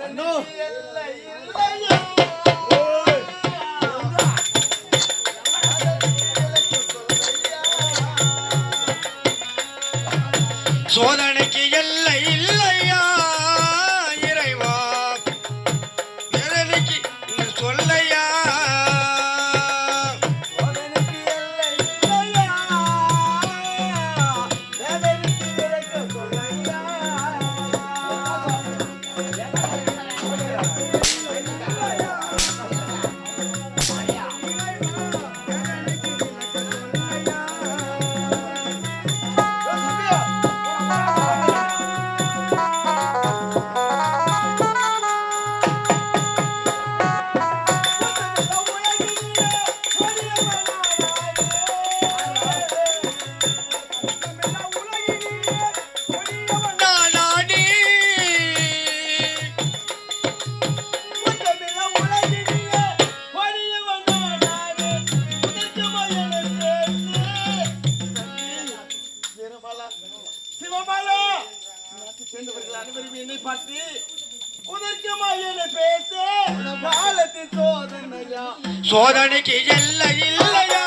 இல்லை அனைவரும் என்னை பார்த்து உதர்க்கமா பேச காலத்தில் சோதனையா? சோதனைக்கு எல்லை இல்லையா?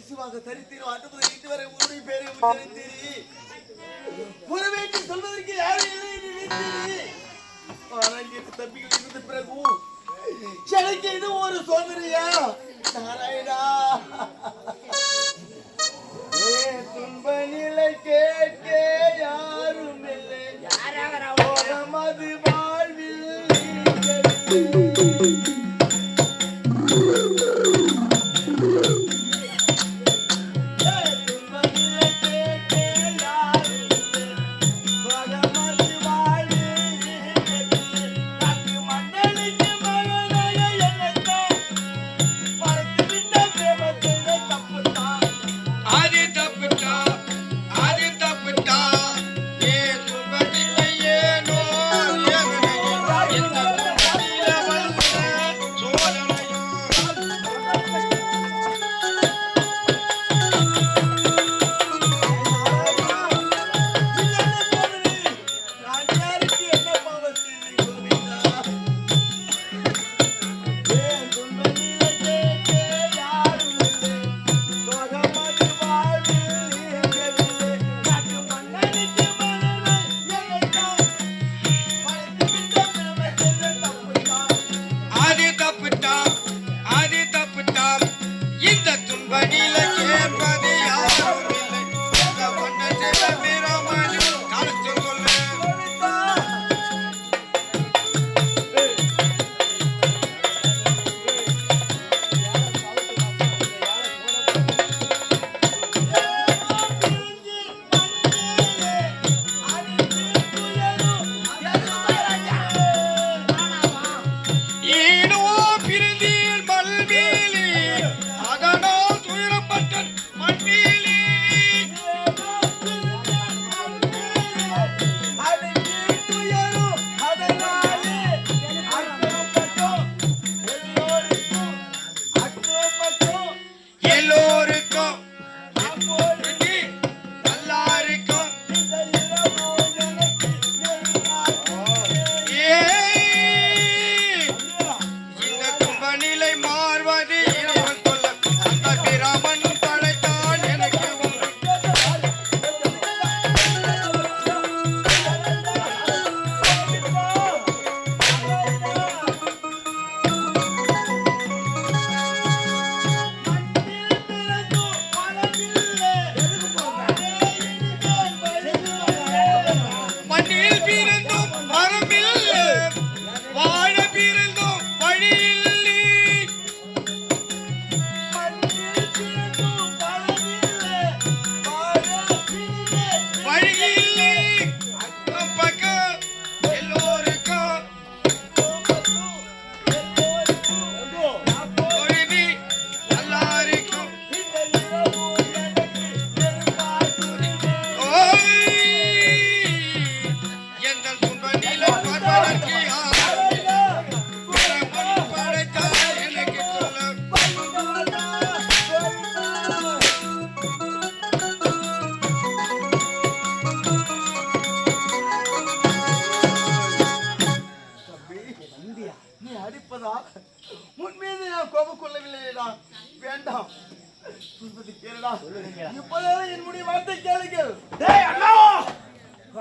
சிசுவாக தரித்தீரோ அன்று முதல் இன்று வரை உன்னுடைய பேரை உச்சரித்தீரி உறவேற்றி சொல்வதற்கு யாரும் இல்லை என்று நினைத்தீரி ஆனால் என் தம்பிகள் இருந்த பிறகு எனக்கு இது ஒரு சோதனையா? நாராயணா.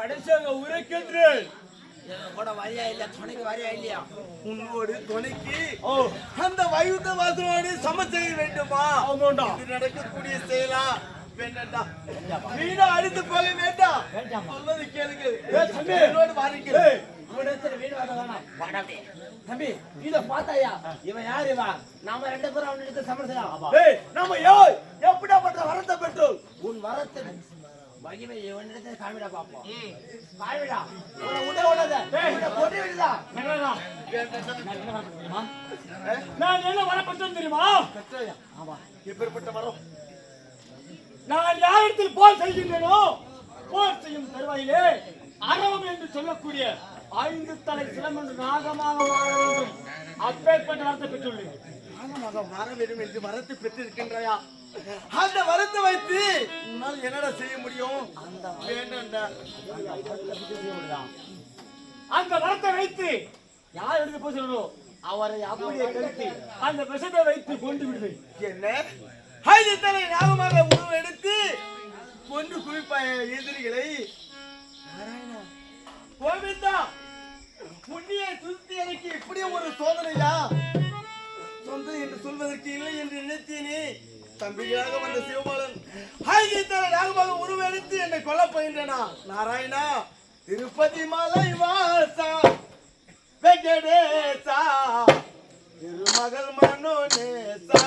கடைசியாக உரைக்கின்றேன். கூட வரியா இல்ல துணைக்கு வரியா இல்லையா? உன்னோடு துணைக்கு அந்த வைகுந்த வாசனோடு சமச்செய்ய வேண்டுமா? ஆமாண்டா. இது நடக்கக்கூடிய செயலா? வேண்டாம்டா வீணா அடித்து போக வேண்டாம்? சொல்வது கேளுங்கள் ஏய், தம்பி. என்னோடு அப்படியே. தம்பி இத பார்த்தாயா? இவன் யாரு இவன்? நாம ரெண்டு பேரும் அவனிடத்துல சமரசலாம் டேய் நம்ம யார் எப்படிப்பட்ட வரத்தை பெற்றோர் உன் வரத்து காமிடா பாப்போம். காமிடா. விடுதா ஆமா நான் என்ன வரப்பட்டேன் தெரியுமா? ஆமா எப்பேற்பட்ட வரம் நான் யாரிடத்தில் போர் செய்கின்றேனோ? போர் செய்யும் தருவாயிலே அரவம் என்று சொல்லக்கூடிய ஐந்து தலை சிலம்பு நாகமாக வேண்டும். அப்பேற்பட்ட வரத்தை பெற்றுள்ளேன். நாகமாக மாற வேண்டும் என்று வரத்தை பெற்றிருக்கின்றாயா? அந்த வரத்தை வைத்து உன்னால் என்னடா செய்ய முடியும்? வேண்டாம்டா அந்த வரத்தை வைத்து யார் எடுத்து போய் சொல்லணும்? அவரை அப்படியே கழித்து அந்த விஷத்தை வைத்து கொண்டு விடுவேன் என்ன? ஐந்து தலை நாகமாக உருவெடுத்து கொண்டு குவிப்பாய எதிரிகளை நாராயணா, கோவிந்தா புண்ணிய துருத்தி எனக்கு இப்படி ஒரு சோதனையா? சொந்தம் என்று சொல்வதற்கு இல்லை என்று நினைத்தேனே. தம்பியாக வந்த சிவபாலன். ஐந்து உருவெடுத்து என்னை கொல்ல போயின்றனா நாராயணா திருப்பதி மலை வாசா வெங்கடேசா திருமகள் மனோ நேசா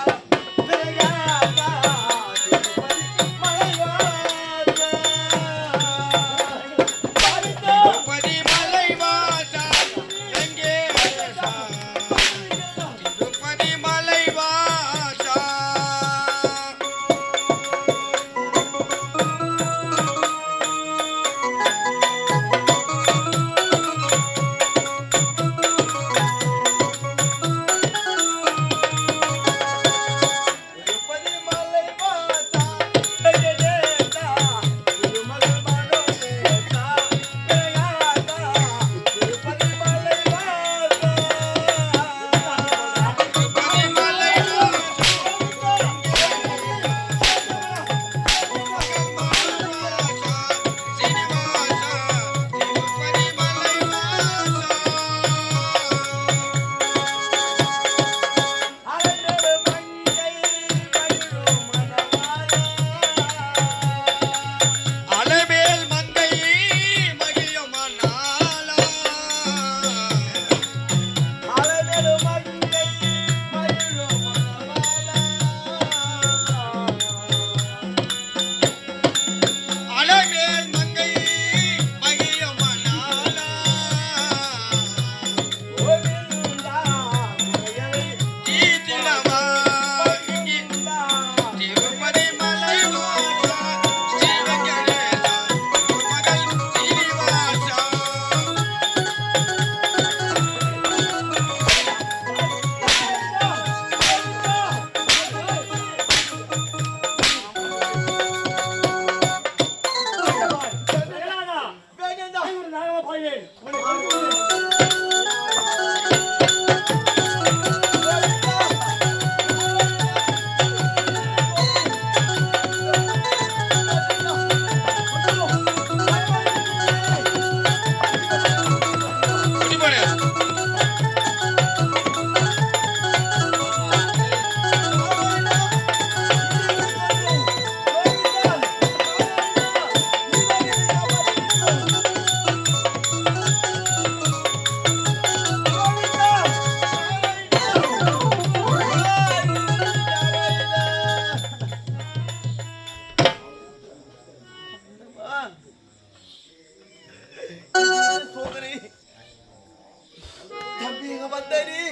தம்பிங்க வந்தாரி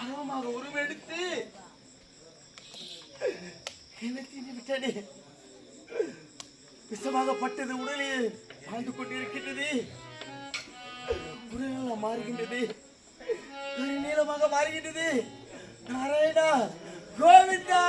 அறவமாக உருவெடுத்து என்ன தீண்டி விட்டானே. விஷமாகப்பட்டது உடலில் வாழ்ந்து கொண்டிருக்கின்றது. உடல் மாறுகின்றது. நீளமாக மாறுகின்றது. நாராயணா கோவிந்தா!